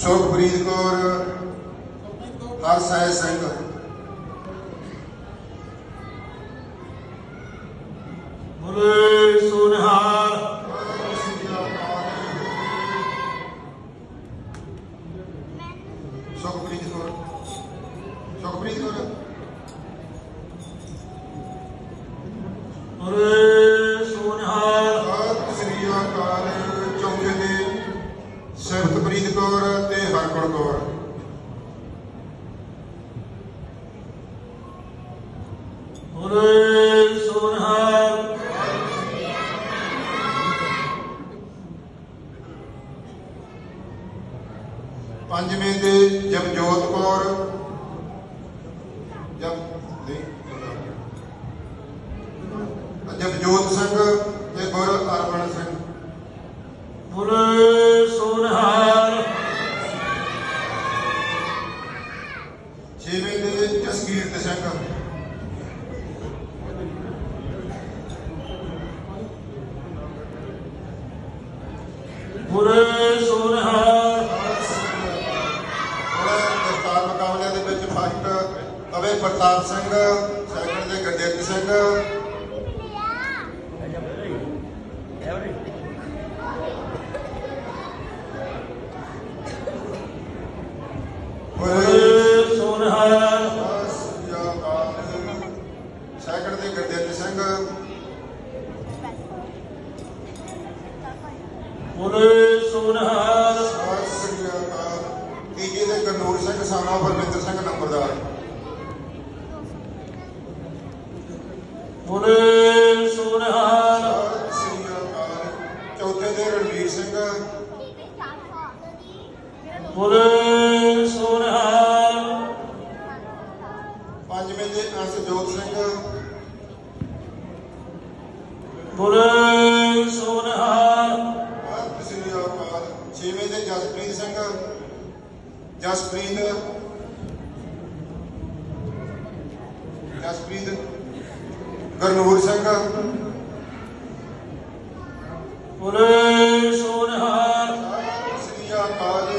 ਸੁਖਪ੍ਰੀਤ ਕੌਰ ਹਰਸਹਿ ਸਿੰਘ। ਬੋਲੇ ਸੋਨਿਹਾਰ। ਸੁਖਪ੍ਰੀਤ ਕੌਰ। ਸੁਖਪ੍ਰੀਤ ਕੌਰ। ਬੋਲੇ ਸੋਨਿਹਾਰ। ਸਤਿ ਸ੍ਰੀ ਅਕਾਲ ਚੌਥੇ ਦੇ ਸਿਫਤਪ੍ਰੀਤ ਕੌਰ ਹਰਗੁਣ ਕੌਰ ਬੋਲੇ ਸੋਨਿਹਾਰ ਪੰਜਵੇਂ ਦੇ ਜਪਜੋਤ ਕੌਰ। ਜਪ ਨਹੀਂ। ਜਪਜੋਤ ਸਿੰਘ ਤੇ ਗੁਰ ਅਰਮਨ ਸਿੰਘ ਬੋਲੇ ਸੋਨਿਹਾਰ ਛੇਵੇਂ ਦੇ ਜਸਕੀਰਤ ਸਿੰਘ ਬੋਲੇ ਸੋਨਿਹਾਰ ਉਹਦਾ ਦਸਤਾਰ ਮੁਕਾਬਲਿਆਂ ਦੇ ਵਿੱਚ ਫਸਟ ਅਵੇ ਪ੍ਰਤਾਪ ਸਿੰਘ ਸੈਕੰਡ ਦੇ ਗੁਰਦੇਵ ਸਿੰਘ ਹੋਏ ਬੋਲੇ ਸੋਨਿਹਾਰ ਸੈਕੰਡ ਦੇ ਗੁਰਦੇਵ ਸਿੰਘ ਬੋਲੇ ਸੋਨਿਹਾਰ। ਸਤਿ ਸ੍ਰੀ ਅਕਾਲ ਤੀਜੇ ਦੇ ਕਰਨੂਰ ਸਿੰਘ ਸਾਨਾ ਪਰਮਿੰਦਰ ਸਿੰਘ ਨੰਬਰਦਾਰ? ਬੋਲੇ ਸੋਨਿਹਾਰ। ਸਤਿ ਸ੍ਰੀ ਅਕਾਲ ਚੌਥੇ ਦੇ ਰਣਵੀਰ ਸਿੰਘ। ਬੋਲੇ ਸੋਨਿਹਾਰ। ਪੰਜਵੇਂ ਦੇ ਅੰਸ਼ਜੋਤ ਸਿੰਘ ਬੋਲੇ ਸੋਨਿਹਾਰ ਸਤਿ ਸ੍ਰੀ ਅਕਾਲ ਛੇਵੇਂ ਦੇ ਜਸਪ੍ਰੀਤ ਸਿੰਘ ਜਸਪ੍ਰੀਤ ਜਸਪ੍ਰੀਤ ਗਰਨੂਰ ਸਿੰਘ ਬੋਲੇ ਸੋਨਿਹਾਰ ਸ੍ਰੀ ਅਕਾਲ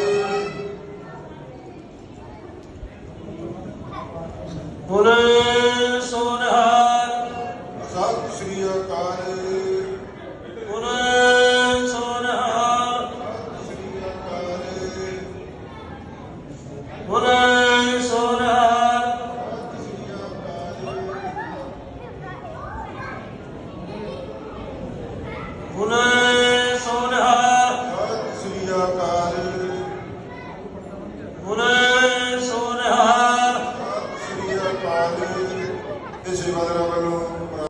ਬੋਲੇ ਸੋਨਿਹਾਰ ਸਤਿ ਸ੍ਰੀ ਅਕਾਲ ਬੋਲੇ ਬੋਲੇ